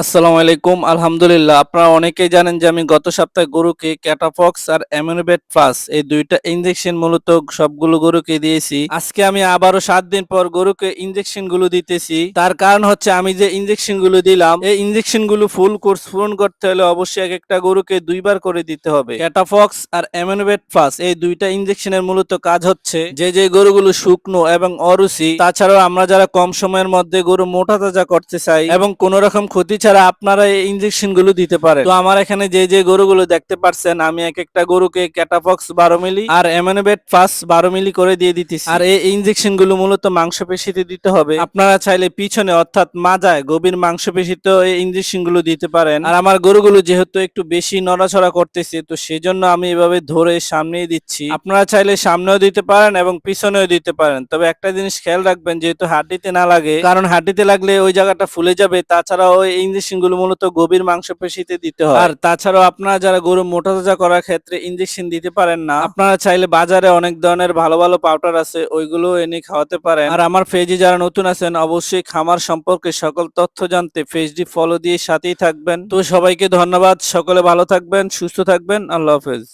আসসালামু আলাইকুম। আলহামদুলিল্লাহ, আপনারা অনেকেই জানেন যে আমি গত সপ্তাহে গরুকে ক্যাটাফক্স আর অ্যামিনোবেট প্লাস এই দুইটা ইনজেকশন মূলত সবগুলো গরুকে দিয়েছি। আজকে আমি আবারও সাত দিন পর গরুকে ইনজেকশনগুলো দিতেছি। তার কারণ হচ্ছে আমি যে ইনজেকশনগুলো দিলাম, এই ইনজেকশনগুলো ফুল কোর্স পূরণ করতে হলে অবশ্যই এক একটা গরুকে দুইবার করে দিতে হবে। ক্যাটাফক্স আর অ্যামিনোবেট প্লাস এই দুইটা ইনজেকশনের মূলত কাজ হচ্ছে যে যে গরুগুলো শুকনো এবং অরুচি, তাছাড়াও আমরা যারা কম সময়ের মধ্যে গরু মোটা তাজা করতে চাই এবং কোন রকম ক্ষতি ছাড়া আপনারা এই ইনজেকশনগুলো দিতে পারেন। তো আমার এখানে যে যে গরুগুলো দেখতে পারছেন, আমি এক একটা গরুকে ক্যাটাফক্স বারো মিলি আর এমএনবেট ফাস বারো মিলি করে দিয়ে দিতেছি। আর এই ইনজেকশনগুলো মূলত মাংসপেশিতে দিতে হবে। আপনারা চাইলে পিছনে অর্থাৎ মাজায় গভীর মাংসপেশিতেও এই ইনজেকশনগুলো দিতে পারেন। আর আমার গরুগুলো যেহেতু একটু বেশি নড়াচড়া করতেছে, তো সেই জন্য আমি এভাবে ধরে সামনেই দিচ্ছি। আপনারা চাইলে সামনেও দিতে পারেন এবং পিছনেও দিতে পারেন। তবে একটা জিনিস খেয়াল রাখবেন, যেহেতু হাড্ডিতে না লাগে, কারণ হাড্ডিতে লাগলে ওই জায়গাটা ফুলে যাবে। তাছাড়াও ওই ইঞ্জেকশন গুলো মূলত গভীর মাংসপেশিতে দিতে হয়। আর তাছাড়াও আপনারা যারা গরু মোটা তাজা করার ক্ষেত্রে ইঞ্জেকশন দিতে পারেন না, আপনারা চাইলে বাজারে অনেক ধরনের ভালো ভালো পাউডার আছে, ওইগুলো এনে খাওয়াতে পারেন। আর আমার পেজে যারা নতুন আছেন, অবশ্যই খামার সম্পর্কে সকল তথ্য জানতে পেজটি ফলো দিয়ে সাথেই থাকবেন। তো সবাইকে ধন্যবাদ, সকলে ভালো থাকবেন, সুস্থ থাকবেন, আল্লাহ হাফেজ।